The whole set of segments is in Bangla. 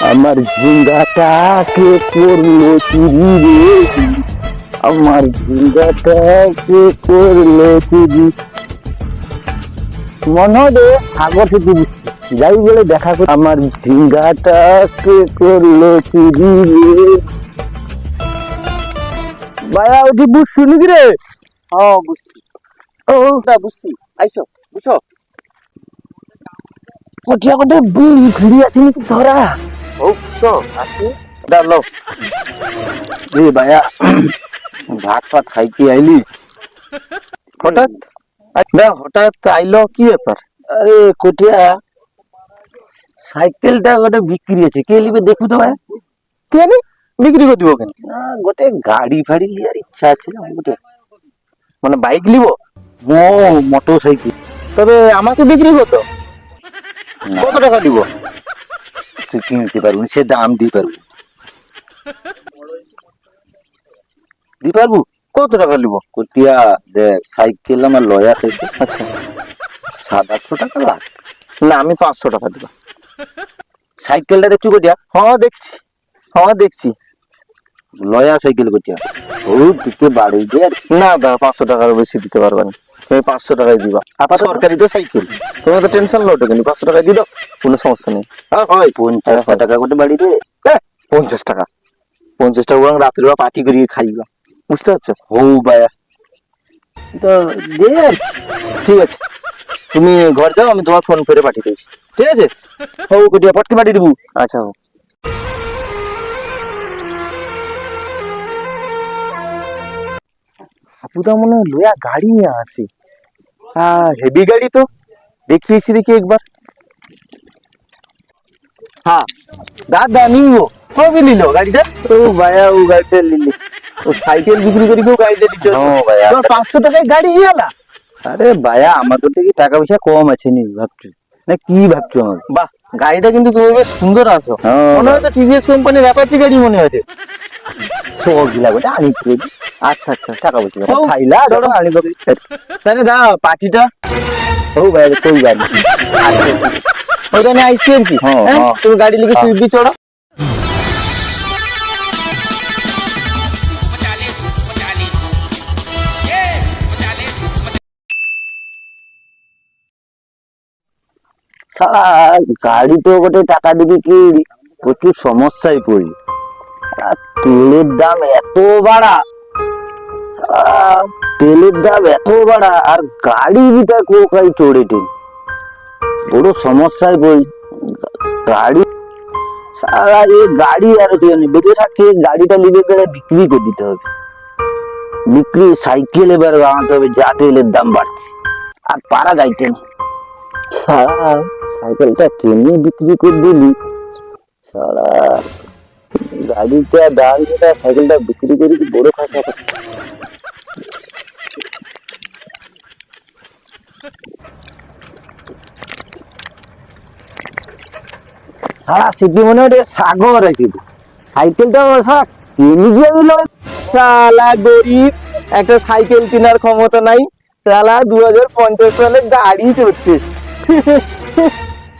আমার ঝিঙ্গাটা কে করল চুরি রে? আমার ঝিঙ্গাটা কে করল চুরি? মনে হয় সাগর থেকে যাই বলে দেখা কর আমার ঝিঙ্গাটা কে করল চুরি রে? ভাইয়া ওটি বুঝছি নাকি রে? হ্যাঁ বুঝছি। ও। বুঝছি। আইসো বুঝছ কোটিয়া কোটে বিড়ি ফিরি আছে নাকি ধরা আছে রে ভাইয়া ভাত ফাত খাইতে আইলি হঠাৎ না হঠাৎ আইলো কি ব্যাপার আরে কোটিয়া সাইকেলটা গোটে বিক্রি আছে কে নিবে দেখু তো ভাই কেন বিক্রি করে দিব কেন না গোটে গাড়ি ফাড়ি লিয়ার ইচ্ছা আছে না গোটে মানে বাইক নিব মো মোটর সাইকেল তবে আমাকে বিক্রি করতো কত টাকা দিব কিনতে পারবি? সে দাম দিয়ে পারবি। দিয়ে পারব? কত টাকা নিব? কটিয়া দেখ সাইকেল আমার লয়া সাইকেল আচ্ছা। সাত আটশো টাকা লাগ না আমি পাঁচশো টাকা দিব সাইকেলটা দেখছি কোটিয়া হ্যাঁ দেখছি। হ্যাঁ দেখছি। লয়া সাইকেল কটিয়া ও দিকে বাড়ি দে না দাদা পাঁচশো টাকার বেশি দিতে পারবে না। তুমি পাঁচশো টাকায় দিবা। সরকারি তো সাইকেল। তোমার তো টেনশন লোটো কিন্তু পাঁচশো টাকায় দিয়ে দাও কোনো সমস্যা নেই। হ্যাঁ, পঞ্চাশ টাকা করে বাড়ি দে। পঞ্চাশ টাকা। পঞ্চাশ টাকা বরং রাত্রে বা পার্টি করিয়ে খাইবা। বুঝতে পারছ? হৌ বায়া তো দে। ঠিক আছে। তুমি ঘর যাও আমি তোমার ফোন করে পাঠিয়ে দিচ্ছি। ঠিক আছে? হৌ কোটিয়া পটকে পাঠিয়ে দেবো। আচ্ছা হোক। হাপুদা মনে হয় লোয়া গাড়ি আছে। হ্যাঁ হেভি গাড়ি তো। দেখিয়েছি দেখি একবার। হ্যাঁ। দাদা নিও কবে নিল গাড়িটা? ও বায়া ও গাড়িটা লিলি ও সাইকেল বিক্রি করে কেউ গাড়িটা দিচ্ছ ও ভাইয়া। পাঁচশো টাকায় গাড়ি ইয়েলা আরে বায়া আমাদের থেকে টাকা পয়সা কম আছে নি ভাবছ। না কি ভাবছ আমার বাহ গাড়িটা কিন্তু তুমি বেশ সুন্দর আছো। মনে হয় তো টিভিএস কোম্পানির অ্যাপাচি গাড়ি মনে হয়েছে। গিলা গোটা আনি। আচ্ছা আচ্ছা টাকা পয়সা হৌ, খাইলা। ধরো আনি তাহলে দা পার্টিটা ও ভাইয়া কই গাড়ি ওখানে আইসি আর কি? হ্যাঁ। তুমি গাড়ি লিখে। সুইফট চড়ো সারা গাড়ি তো গোটে টাকা দিকে কি প্রচুর সমস্যায় পড়ি তেলের দাম এত বাড়া তেলের দাম এত বাড়া, আর গাড়ি বিটা কোকাই চড়ে টেন বড় সমস্যায় পড়ি গাড়ি, সারা এই গাড়ি আর বেঁচে থাকতে গাড়িটা নিবে গেলে বিক্রি করে দিতে হবে। বিক্রি, সাইকেল এবার বানাতে হবে, যা তেলের দাম বাড়ছে। আর পারা যাইতে না সারা সাইকেলটা কিনে বিক্রি করে দিলি? সারা গাড়িটা দাম সাইকেলটা বিক্রি করে বড় খাসা সারা সিটি মনে হয় সাগর আছে সাইকেলটা কিনে গিয়ে দিল। সালা গরিব, একটা সাইকেল কেনার ক্ষমতা নাই। সালা দু হাজার পঞ্চাশ সালে গাড়ি চড়ছে।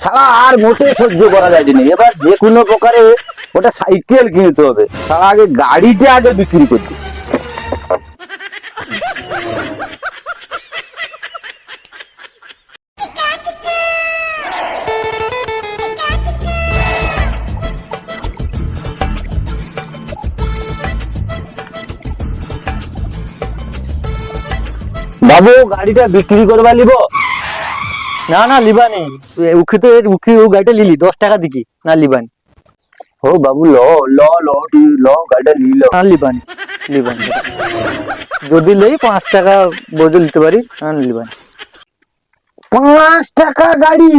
সারা আর মোটে সহ্য করা যায় না। এবার যে কোনো প্রকারে ওটা সাইকেল কিনতে হবে। সারা আগে গাড়িটা আগে বিক্রি করতে। বাবু, গাড়িটা বিক্রি করবা লিব? না না লিবানি উখে তো উখে ও গাড়িটা লিলি, দশ টাকা দিকি। না লিবানি ও বাবু, ল ল ল, তুই ল, গাড়িটা নিল না লিবানি লিবানি যদি লেই পাঁচ টাকা বদল দিতে পারি, না লিবানি পাঁচ টাকা গাড়ি?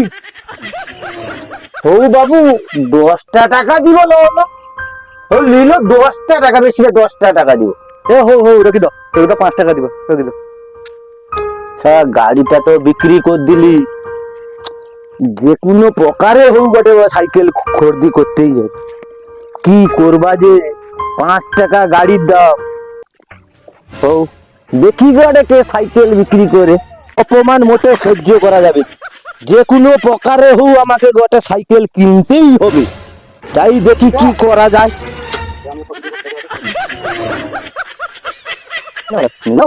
ও বাবু, দশটা টাকা দিব, ল। ও নিল দশটা টাকা, বেশি দশটা টাকা দিব। এ, হো হো, রেখে দাও রেখে দাও, পাঁচ টাকা দিবা, রেখে দাও। স্যার গাড়িটা তো বিক্রি করে দিলি যে কোনো প্রকারে হোক বটে সাইকেল খরিদি করতেই হবে কি করবা যে পাঁচ টাকা গাড়ির দাম। ও দেখি গাড়ে কে সাইকেল বিক্রি করে। অপমান মোটে সহ্য করা যাবে যে কোনো প্রকারে হোক আমাকে গোটে সাইকেল কিনতেই হবে। তাই দেখি কি করা যায়। না,